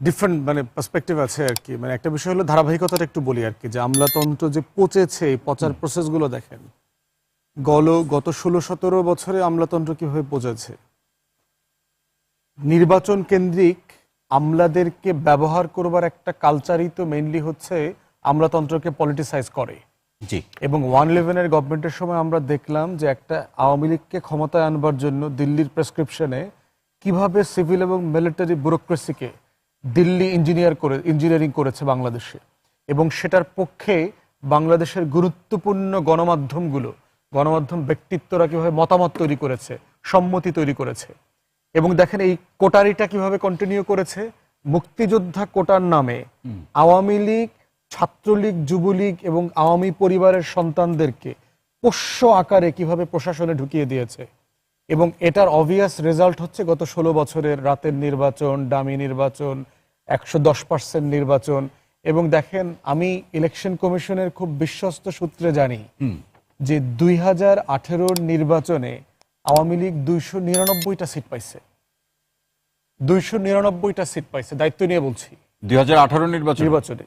Different মানে perspective আছে আর কি। মানে একটা বিষয় হলো ধারাবাহিকতাটা একটু বলি আর কি যে আমলাতন্ত্র যে পচেছে এই পচার প্রসেসগুলো দেখেন। গল গত ষোলো সতেরো বছরে আমলাতন্ত্র কীভাবে পচেছে? নির্বাচন কেন্দ্রিক আমলাদেরকে ব্যবহার করবার একটা কালচারই তো মেইনলি হচ্ছে আমলাতন্ত্রকে পলিটিসাইজ করে। জি। এবং ওয়ান ইলেভেনের গভর্নমেন্টের সময় আমরা দেখলাম যে একটা আওয়ামী লীগকে ক্ষমতায় আনবার জন্য দিল্লির প্রেসক্রিপশনে কীভাবে সিভিল এবং মিলিটারি ব্যুরোক্রেসিকে দিল্লি ইঞ্জিনিয়ার করে ইঞ্জিনিয়ারিং করেছে বাংলাদেশে? এবং সেটার পক্ষে বাংলাদেশের গুরুত্বপূর্ণ গণমাধ্যমগুলো গণমাধ্যম ব্যক্তিত্বরা কীভাবে মতামত তৈরি করেছে সম্মতি তৈরি করেছে? এবং দেখেন এই কোটারিটা কীভাবে কন্টিনিউ করেছে? মুক্তিযোদ্ধা কোটার নামে আওয়ামী লীগ ছাত্রলীগ যুবলীগ এবং আওয়ামী পরিবারের সন্তানদেরকে পোষ্য আকারে কীভাবে প্রশাসনে ঢুকিয়ে দিয়েছে? এবং এটার অবভিয়াস রেজাল্ট হচ্ছে গত ষোলো বছরের রাতের নির্বাচন ডামি নির্বাচন একশো দশ পার্সেন্ট নির্বাচন। এবং দেখেন আমি ইলেকশন কমিশনের খুব বিশ্বস্ত সূত্রে জানি যে দুই হাজার আঠেরোর নির্বাচনে আওয়ামী লীগ দুইশো নিরানব্বইটা সিট পাইছে। দুইশো নিরানব্বইটা সিট পাইছে দায়িত্ব নিয়ে বলছি। দুই হাজার আঠারো নির্বাচন? নির্বাচনে।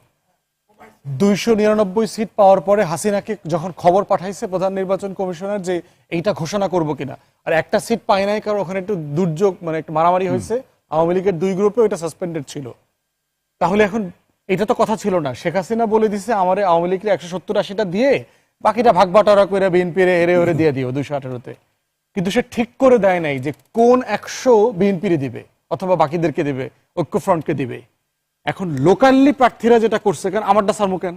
দুইশো নিরানব্বই সিট পাওয়ার পরে হাসিনাকে যখন খবর পাঠাইছে প্রধান নির্বাচন কমিশনার যে এইটা ঘোষণা করব কিনা। আর একটা সিট পাই নাই, কারণ ওখানে একটু দুর্যোগ মানে একটু মারামারি হয়েছে। আওয়ামী লীগের দুই গ্রুপে ওইটা সাসপেন্ডেড ছিল। তাহলে এখন এটা তো কথা ছিল না। শেখ হাসিনা বলে দিছে, আমার আওয়ামী লীগের একশো সত্তর আশিটা দিয়ে বাকিটা ভাগ বাটারা করে বিএনপির এরে, ওরে দিয়ে দিও দুইশো আঠারোতে। কিন্তু সে ঠিক করে দেয় নাই যে কোন একশো বিএনপিরে দিবে, অথবা বাকিদেরকে দিবে, ঐক্যফ্রন্টকে দিবে। এখন লোকালি প্রার্থীরা যেটা করছে, কারণ আমারটা সারমুকেন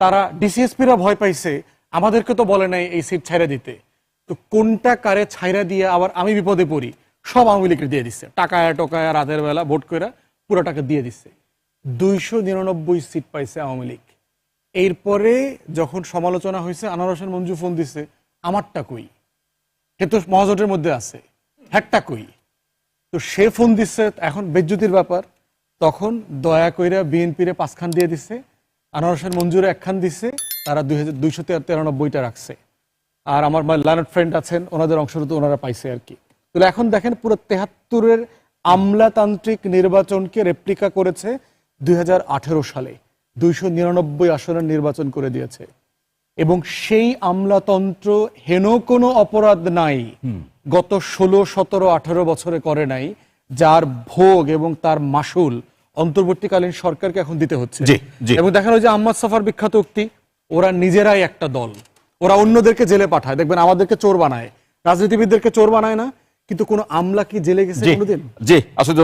তারা ডিসিএসপিরা ভয় পাইছে, আমাদেরকে তো বলে নাই এই সিট ছাইরা দিতে। তো কোনটা কারে ছাইরা দিয়ে আবার আমি বিপদে পড়ি, সব আওয়ামী লীগের দিয়ে দিচ্ছে। টাকায়, টকায়, রাতের বেলা ভোট করে পুরো টাকা দিয়ে দিচ্ছে। দুইশো নিরানব্বই সিট পাইছে আওয়ামী লীগ। এরপরে যখন সমালোচনা হয়েছে আনার হোসেন মঞ্জু ফোন দিছে, আমারটা কই? সে তো মহাজোটের মধ্যে আছে, হ্যাকটা কই? তো সে ফোন দিচ্ছে এখন বেজ্জুতির ব্যাপার। তখন দয়া কইরা বিএনপিরে পাঁচখান দিয়ে দিছে আনারসের মঞ্জুরে একখান দিছে তারা দুই হাজার দুইশো তিরানব্বইটা রাখছে। আর আমার লার্নার ফ্রেন্ড আছেন ওনাদের অংশ তো ওনারা পাইছে আর কি। তাহলে এখন দেখেন পুরো তেহাত্তরের আমলাতান্ত্রিক নির্বাচনকে রেপ্লিকা করেছে দুই হাজার আঠেরো সালে। দুইশো নিরানব্বই আসনের নির্বাচন করে দিয়েছে। এবং সেই আমলাতন্ত্র হেন কোনো অপরাধ নাই গত ষোলো সতেরো আঠারো বছরে করে নাই যার ভোগ এবং তার মাসুল অন্তর্বর্তীকালীন সরকারকে এখন দিতে হচ্ছে। এবং দেখা যায় যে আহমদ সফার বিখ্যাত উক্তি ওরা নিজেরাই একটা দল। ওরা অন্যদেরকে জেলে পাঠায়। দেখবেন আমাদেরকে চোর বানায়। রাজনীতিবিদদেরকে চোর বানায় না কিন্তু কোনো আমলা কি জেলে গেছে কোনোদিন? জি আসলে